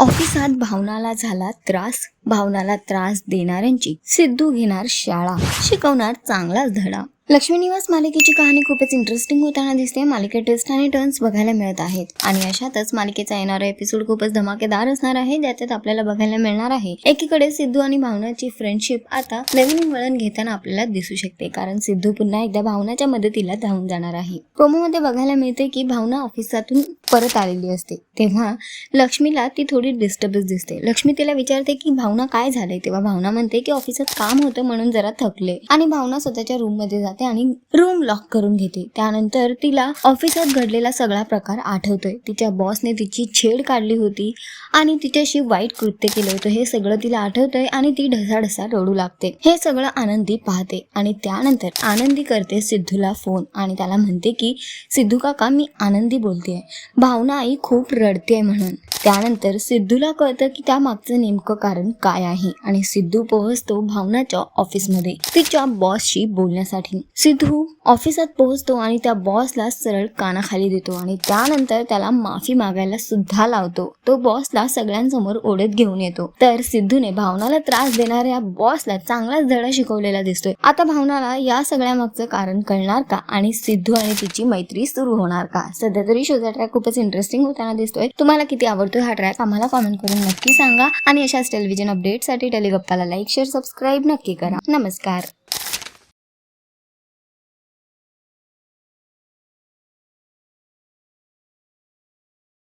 ऑफिसात भावनाला झाला त्रास भावनाला त्रास देणाऱ्यांची सिद्धू घेणार शाळा शिकवणार चांगलाच धडा. लक्ष्मी निवास मालिकेची कहाणी खूपच इंटरेस्टिंग होताना दिसते. मालिकेत ट्विस्ट आणि टर्न्स बघायला मिळत आहेत. आणि अशातच मालिकेचा येणारा एपिसोड खूपच धमाकेदार असणार आहे ज्याच्यात आपल्याला बघायला मिळणार आहे. एकीकडे सिद्धू आणि भावनाची फ्रेंडशिप आता नवीन वळण घेताना आपल्याला दिसू शकते कारण सिद्धू पुन्हा एकदा भावनाच्या मदतीला धावून जाणार आहे. प्रोमो मध्ये बघायला मिळते की भावना ऑफिसातून परत आलेली असते. तेव्हा लक्ष्मीला ती थोडी डिस्टर्बन्स दिसते. लक्ष्मी तिला विचारते की भावना काय झालंय? तेव्हा भावना म्हणते की ऑफिसात काम होतं म्हणून जरा थकले. आणि भावना स्वतःच्या रूममध्ये जाते आणि रूम लॉक करून घेते. त्यानंतर तिला ऑफिसात घडलेला सगळा प्रकार आठवतोय. तिच्या बॉसने तिची छेड काढली होती आणि तिच्याशी वाईट कृत्य केलं होतं. हे सगळं तिला आठवतंय आणि ती ढसाढसा रडू लागते. हे सगळं आनंदी पाहते आणि त्यानंतर आनंदी करते सिद्धूला फोन आणि त्याला म्हणते की सिद्धू काका मी आनंदी बोलते भावना आई खूप रडते म्हणून. त्यानंतर सिद्धूला कळतं की त्या मागचं नेमकं कारण काय आहे. आणि सिद्धू पोहोचतो भावनाच्या ऑफिसमध्ये. तिच्या बॉसशी बोलण्यासाठी. सिद्धू ऑफिसात पोहोचतो आणि त्या बॉसला सरळ कानाखाली देतो आणि त्यानंतर त्याला माफी मागायला सुद्धा लावतो. तो बॉसला सगळ्यांसमोर ओढत घेऊन येतो. तर सिद्धूने भावनाला त्रास देणाऱ्या बॉसला चांगलाच धडा शिकवलेला दिसतोय. आता भावनाला या सगळ्या मागचं कारण कळणार का? आणि सिद्धू आणि तिची मैत्री सुरू होणार का? सध्या तरी शोधा ट्रॅक खूपच इंटरेस्टिंग होताना दिसतोय. तुम्हाला किती आवडतोय हा ट्रॅक आम्हाला कॉमेंट करून नक्की सांगा. आणि अशाच टेलिव्हिजन अपडेटसाठी टेलिगप्पाला लाईक शेअर सबस्क्राईब नक्की करा. नमस्कार.